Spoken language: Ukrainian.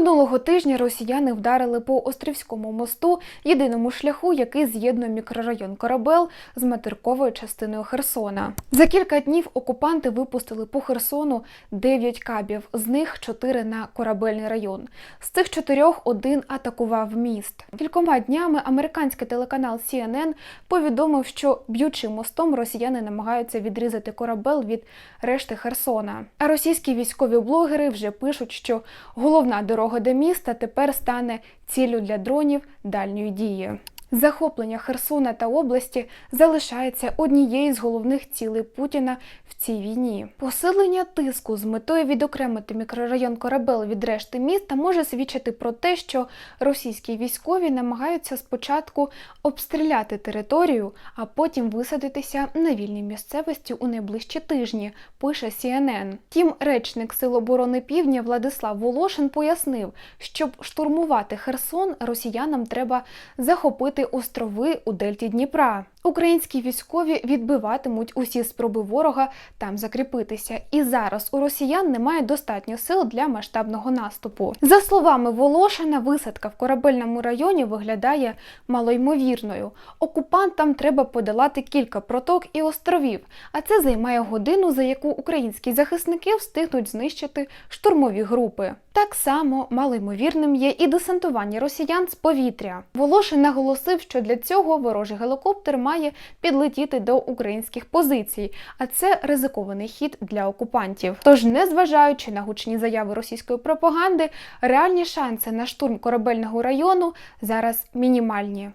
Минулого тижня росіяни вдарили по Острівському мосту, єдиному шляху, який з'єднує мікрорайон Корабел з материковою частиною Херсона. За кілька днів окупанти випустили по Херсону 9 кабів, з них 4 на корабельний район. З цих чотирьох один атакував міст. Кількома днями американський телеканал CNN повідомив, що б'ючи мостом росіяни намагаються відрізати корабель від решти Херсона. А російські військові блогери вже пишуть, що головна дорога до міста тепер стане ціллю для дронів дальньої дії. Захоплення Херсона та області залишається однією з головних цілей Путіна в цій війні. Посилення тиску з метою відокремити мікрорайон Корабел від решти міста може свідчити про те, що російські військові намагаються спочатку обстріляти територію, а потім висадитися на вільній місцевості у найближчі тижні. Пише CNN. Тім речник Сил оборони Півдня Владислав Волошин пояснив, щоб штурмувати Херсон, росіянам треба захопити острови у дельті Дніпра. Українські військові відбиватимуть усі спроби ворога там закріпитися. І зараз у росіян немає достатньо сил для масштабного наступу. За словами Волошина, висадка в корабельному районі виглядає малоймовірною. Окупантам треба подолати кілька проток і островів, а це займає годину, за яку українські захисники встигнуть знищити штурмові групи. Так само малоймовірним є і десантування росіян з повітря. Волошин наголосив, що для цього ворожий гелікоптер має підлетіти до українських позицій, а це ризикований хід для окупантів. Тож, незважаючи на гучні заяви російської пропаганди, реальні шанси на штурм корабельного району зараз мінімальні.